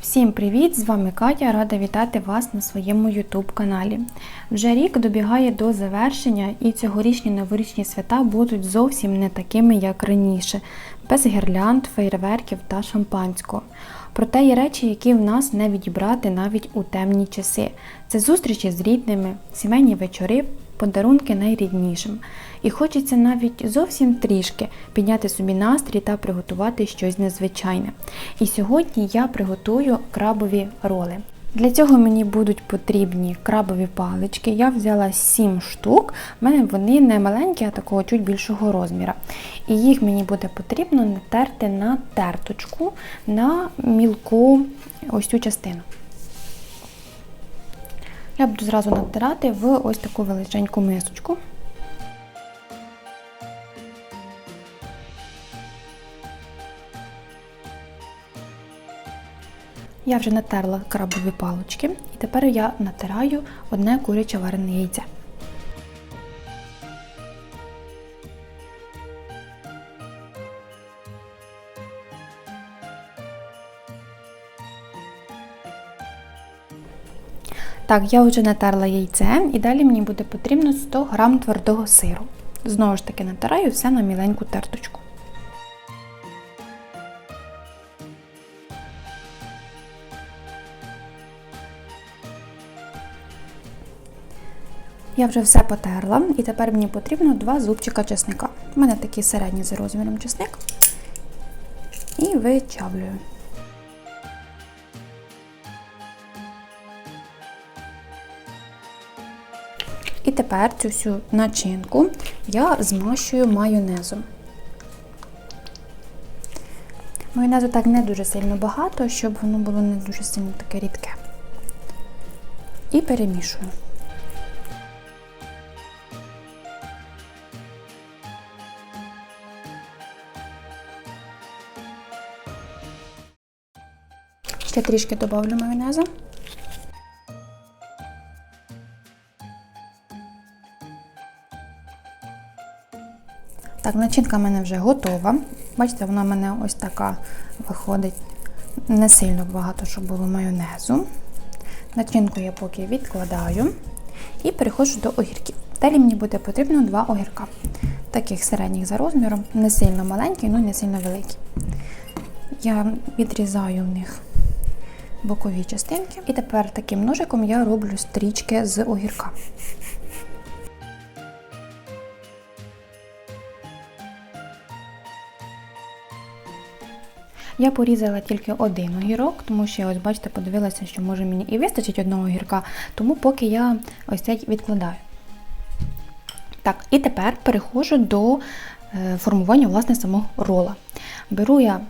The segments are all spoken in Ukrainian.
Всім привіт! З вами Катя, рада вітати вас на своєму YouTube каналі. Вже рік добігає до завершення, і цьогорічні новорічні свята будуть зовсім не такими, як раніше, без гірлянд, фейерверків та шампанського. Проте є речі, які в нас не відібрати навіть у темні часи. Це зустрічі з рідними, сімейні вечори, подарунки найріднішим. І хочеться навіть зовсім трішки підняти собі настрій та приготувати щось незвичайне. І сьогодні я приготую крабові роли. Для цього мені будуть потрібні крабові палички. Я взяла 7 штук. У мене вони не маленькі, а такого чуть більшого розміру. І їх мені буде потрібно натерти на терточку на мілку ось цю частину. Я буду зразу натирати в ось таку величеньку мисочку. Я вже натерла крабові палочки, і тепер я натираю одне куряче варене яйце. Так, я вже натерла яйце, і далі мені буде потрібно 100 г твердого сиру. Знову ж таки натираю все на міленьку терточку. Я вже все потерла, і тепер мені потрібно два зубчика чесника. У мене такий середній за розміром чесник. І вичавлюю. Тепер цю всю начинку я змащую майонезом. Майонезу так не дуже сильно багато, щоб воно було не дуже сильно таке рідке. І перемішую. Ще трішки додавлю майонезу. Так, начинка в мене вже готова. Бачите, вона в мене ось така виходить не сильно багато, щоб було майонезу. Начинку я поки відкладаю і переходжу до огірків. Далі мені буде потрібно два огірка. Таких середніх за розміром, не сильно маленькі, ну не сильно великі. Я відрізаю в них бокові частинки. І тепер таким ножиком я роблю стрічки з огірка. Я порізала тільки один огірок, тому що ось, бачите, подивилася, що може мені і вистачить одного огірка, тому поки я ось цей відкладаю. Так, і тепер переходжу до е, формування власне самого рола. Беру я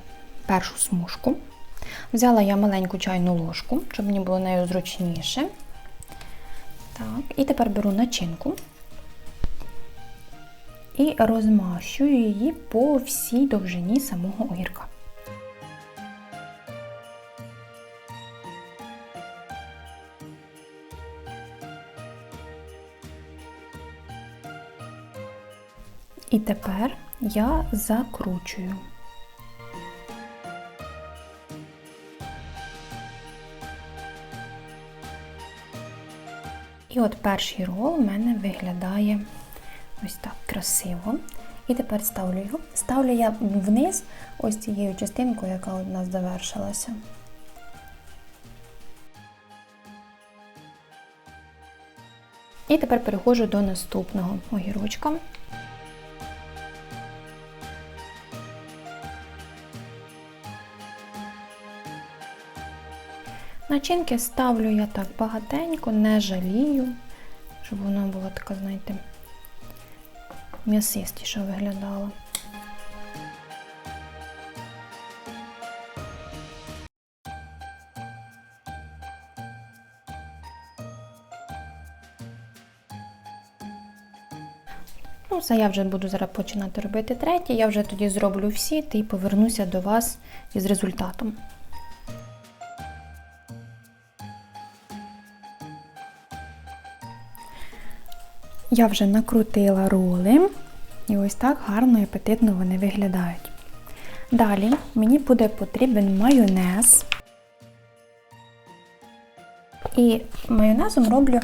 першу смужку, взяла я маленьку чайну ложку, щоб мені було нею зручніше. Так, І тепер беру начинку і розмащую її по всій довжині самого огірка. І тепер я закручую. І от перший рол у мене виглядає ось так красиво. І тепер ставлю його. Ставлю я вниз ось цією частинкою, яка у нас завершилася. І тепер переходжу до наступного огірочка. Начинки ставлю я так багатенько, не жалію, щоб вона була така, знаєте, м'ясистіша виглядала. Ну, все, я вже буду зараз починати робити третє. Я вже тоді зроблю всі і повернуся до вас із результатом. Я вже накрутила роли, і ось так гарно і апетитно вони виглядають. Далі мені буде потрібен майонез. І майонезом роблю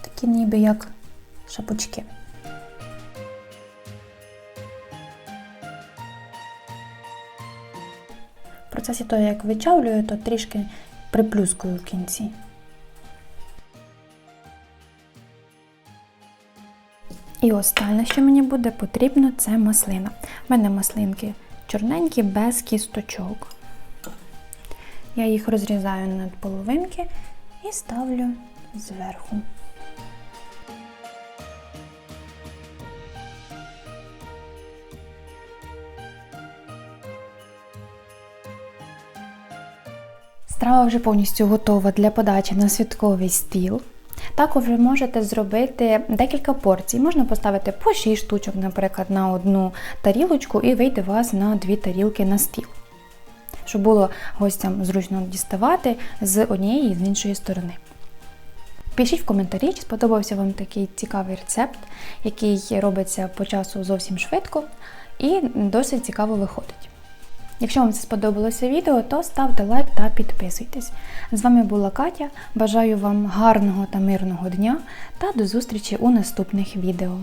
такі ніби як шапочки. В процесі того, як вичавлюю, то трішки приплюскую в кінці. І останнє, що мені буде потрібно, це маслина. У мене маслинки чорненькі, без кісточок. Я їх розрізаю на половинки і ставлю зверху. Страва вже повністю готова для подачі на святковий стіл. Також ви можете зробити декілька порцій. Можна поставити по 6 штучок, наприклад, на одну тарілочку, і вийде у вас на 2 тарілки на стіл. Щоб було гостям зручно діставати з однієї і з іншої сторони. Пишіть в коментарі, чи сподобався вам такий цікавий рецепт, який робиться по часу зовсім швидко і досить цікаво виходить. Якщо вам це сподобалося відео, то ставте лайк та підписуйтесь. З вами була Катя. Бажаю вам гарного та мирного дня та до зустрічі у наступних відео.